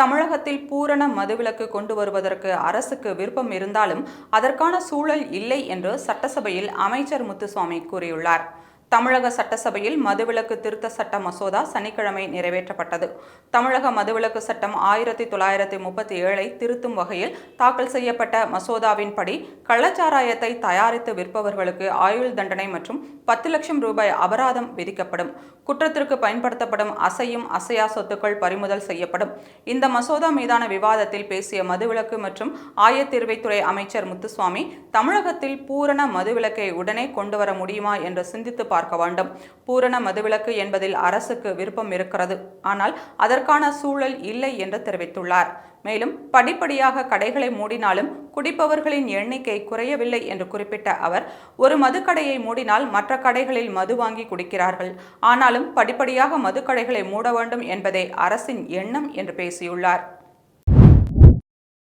தமிழகத்தில் பூரண மதுவிலக்கு கொண்டு வருவதற்கு அரசுக்கு விருப்பம் இருந்தாலும் அதற்கான சூழல் இல்லை என்று சட்டசபையில் அமைச்சர் முத்துசுவாமி கூறியுள்ளார். தமிழக சட்டசபையில் மதுவிலக்கு திருத்த சட்ட மசோதா சனிக்கிழமை நிறைவேற்றப்பட்டது. தமிழக மதுவிலக்கு சட்டம் ஆயிரத்தி தொள்ளாயிரத்தி முப்பத்தி ஏழை திருத்தும் வகையில் தாக்கல் செய்யப்பட்ட மசோதாவின்படி கள்ளச்சாராயத்தை தயாரித்து விற்பவர்களுக்கு ஆயுள் தண்டனை மற்றும் பத்து லட்சம் ரூபாய் அபராதம் விதிக்கப்படும். குற்றத்திற்கு பயன்படுத்தப்படும் அசையும் அசையா சொத்துக்கள் பறிமுதல் செய்யப்படும். இந்த மசோதா மீதான விவாதத்தில் பேசிய மதுவிலக்கு மற்றும் ஆயத்தீர்வைத்துறை அமைச்சர் முத்துசுவாமி தமிழகத்தில் பூரண மதுவிலக்கை உடனே கொண்டு வர முடியுமா என்று சிந்தித்து பார்த்து பார்க்க வேண்டும். பூரண மதுவிலக்கு என்பதில் அரசுக்கு விருப்பம் இருக்கிறது. ஆனால் அதற்கான சூழல் இல்லை என்று தெரிவித்துள்ளார். மேலும் படிப்படியாக கடைகளை மூடினாலும் குடிப்பவர்களின் எண்ணிக்கை குறையவில்லை என்று குறிப்பிட்ட அவர் ஒரு மதுக்கடையை மூடினால் மற்ற கடைகளில் மது வாங்கி குடிக்கிறார்கள். ஆனாலும் படிப்படியாக மதுக்கடைகளை மூட வேண்டும் என்பதே அரசின் எண்ணம் என்று பேசியுள்ளார்.